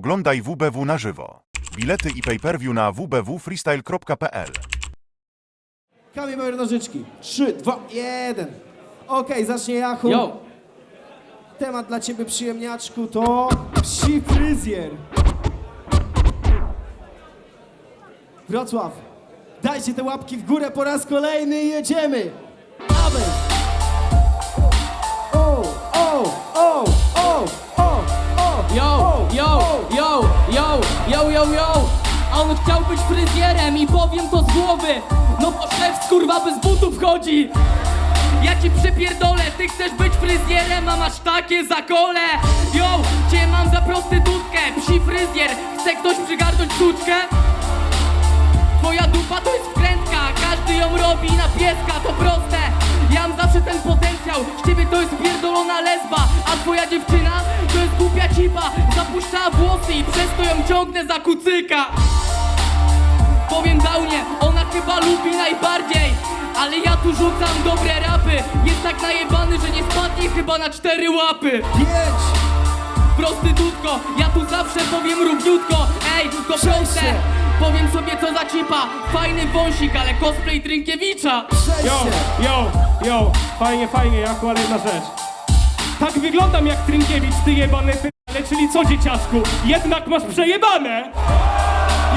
Oglądaj WBW na żywo. Bilety i pay-per-view na www.freestyle.pl Kamień, papier, nożyczki. 3, 2, 1. Okej, zacznie Jachu. Yo, Temat dla ciebie przyjemniaczku to psi fryzjer. Wrocław, dajcie te łapki w górę po raz kolejny i jedziemy. Yo, yo, on chciał być fryzjerem i powiem to z głowy. No bo szef kurwa bez butów chodzi. Ja ci przypierdolę, ty chcesz być fryzjerem, a masz takie zakole. Yo, cię mam za prostytutkę, psi fryzjer. Chce ktoś przygarnąć suczkę? Twoja dupa to jest wkrętka, każdy ją robi na pieska, to proste. Ja mam zawsze ten potencjał, z ciebie to jest pierdolona lesba. A twoja dziewczyna cipa Zapuszczała włosy i przez to ją ciągnę za kucyka. Powiem downie, ona chyba lubi najbardziej Ale ja tu rzucam dobre rapy. Jest tak najebany, że nie spadnie chyba na cztery łapy. Pięć, Prostytutko, ja tu zawsze powiem równiutko. Ej, to proste. Powiem sobie co za cipa. Fajny wąsik, ale cosplay Drinkiewicza Yo, yo, yo, fajnie, fajnie, Jaku, ale jedna rzecz. Tak wyglądam jak Trynkiewicz, ty jebany ale czyli co dzieciaczku? Jednak masz przejebane!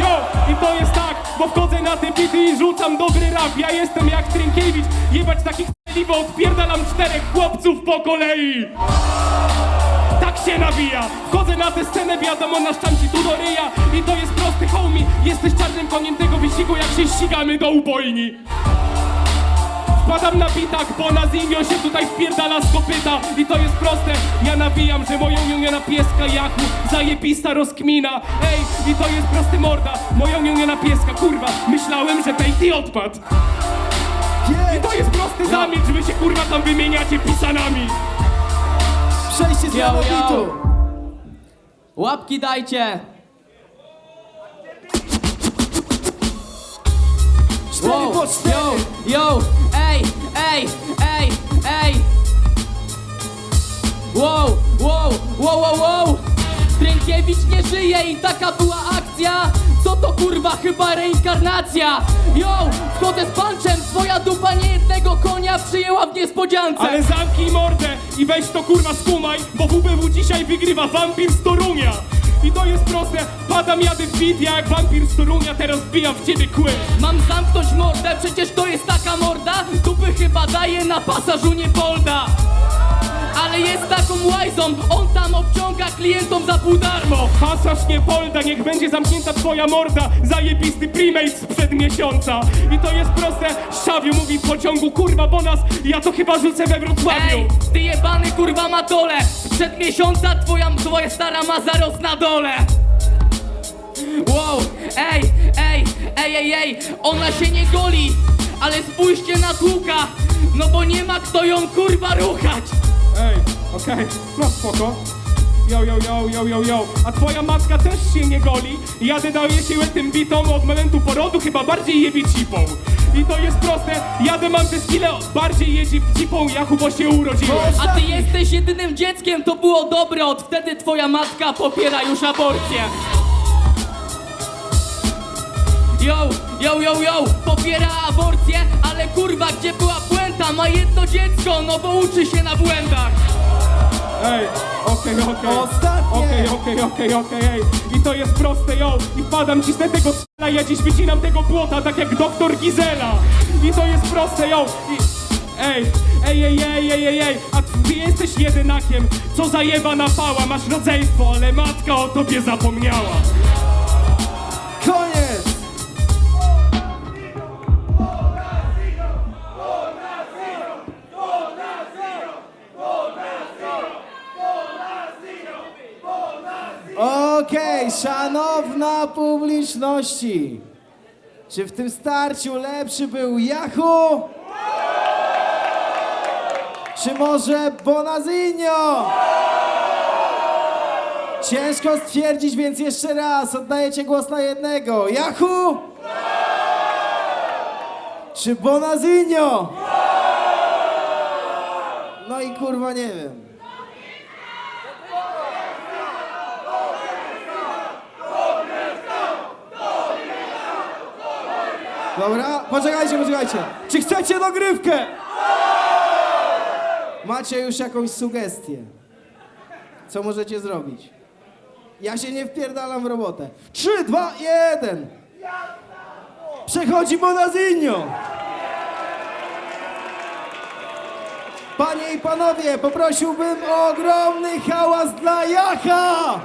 Yo, i to jest tak, bo wchodzę na te bity i rzucam dobry rap. Ja jestem jak Trynkiewicz, jebać takich bo odpierdalam czterech chłopców po kolei! Tak się nawija! Wchodzę na tę scenę, wiadomo, naszczam ci tu do ryja I to jest prosty homie, jesteś czarnym koniem tego wyścigu, jak się ścigamy do ubojni Wpadam na bitach, bo na zimio się tutaj wpierdala z kopyta. I to jest proste, ja nawijam, że moją uniona pieska Jachu. Zajebista rozkmina, ej, i to jest prosty morda. Moją uniona pieska, kurwa, myślałem, że tej ty odpadł. I to jest prosty zamilcz, wy się kurwa tam wymieniacie pisanami. Przejście z Yo, yo. mianowitu. Łapki dajcie. Cztery Wow, po cztery. yo, yo, ej, ej, ej, ej. Wow, wow, wow, wow, wow. Nie żyje i taka była akcja. Co to kurwa, chyba reinkarnacja? Yo, wchodzę z punczem Twoja dupa nie jednego konia przyjęła w niespodziance. Ale zamknij mordę i weź to kurwa skumaj Bo WBW dzisiaj wygrywa wampir z Torunia I to jest proste, padam jadę w bit Jak wampir z Torunia, teraz wbijam w ciebie kły Mam zamknąć mordę, przecież to jest taka morda. Dupy chyba daje na pasażu nie polda Ale łajzą, on tam obciąga klientom za pół darmo Pasaż nie polda, niech będzie zamknięta twoja morda. Zajebisty primate sprzed miesiąca. I to jest proste, Szczawiu mówi w pociągu Kurwa, bo nas, ja to chyba rzucę we Wrocławiu. Ej, ty jebany kurwa matole Sprzed miesiąca twoja, twoja stara ma zarost na dole. Wow, ej, ej, ej, ej, ej. Ona się nie goli, ale spójrzcie na tłuka No bo nie ma kto ją kurwa ruchać. Ej, okej, no spoko. Yo, yo, yo, yo, yo, yo. A twoja matka też się nie goli. Jadę daję siłę tym bitom od momentu porodu, chyba bardziej jebie cipą. I to jest proste, jadę mam te skille, bardziej jedzie cipą, Jachu, bo się urodziłem. A ty jesteś jedynym dzieckiem, to było dobre Od wtedy twoja matka popiera już aborcję Yo, yo, yo, yo, popiera aborcję Ale kurwa, gdzie była puenta? Ma jedno dziecko, no bo uczy się na błędach Ej, okej, okej. Ostatnie. Okej, okej, okej, okej, ej. I to jest proste, yo. I wpadam, cisnę tego c***a, ja dziś wycinam tego błota, tak jak doktor Gizela. I to jest proste, yo. I... Ej, ej, ej, ej, ej, ej, ej. A ty jesteś jedynakiem, co zajeba na pała. Masz rodzeństwo, ale matka o tobie zapomniała. Okej, szanowna publiczności. Czy w tym starciu lepszy był Yahoo? Czy może Bonazinho? Ciężko stwierdzić, więc jeszcze raz oddajecie głos na jednego. Yahoo! Czy Bonazinho? No i kurwa nie wiem. Dobra, poczekajcie, poczekajcie. Czy chcecie dogrywkę? Macie już jakąś sugestię? Co możecie zrobić? Ja się nie wpierdalam w robotę. Trzy, dwa, jeden. Przechodzi Bonazinho. Panie i panowie, poprosiłbym o ogromny hałas dla Jacha!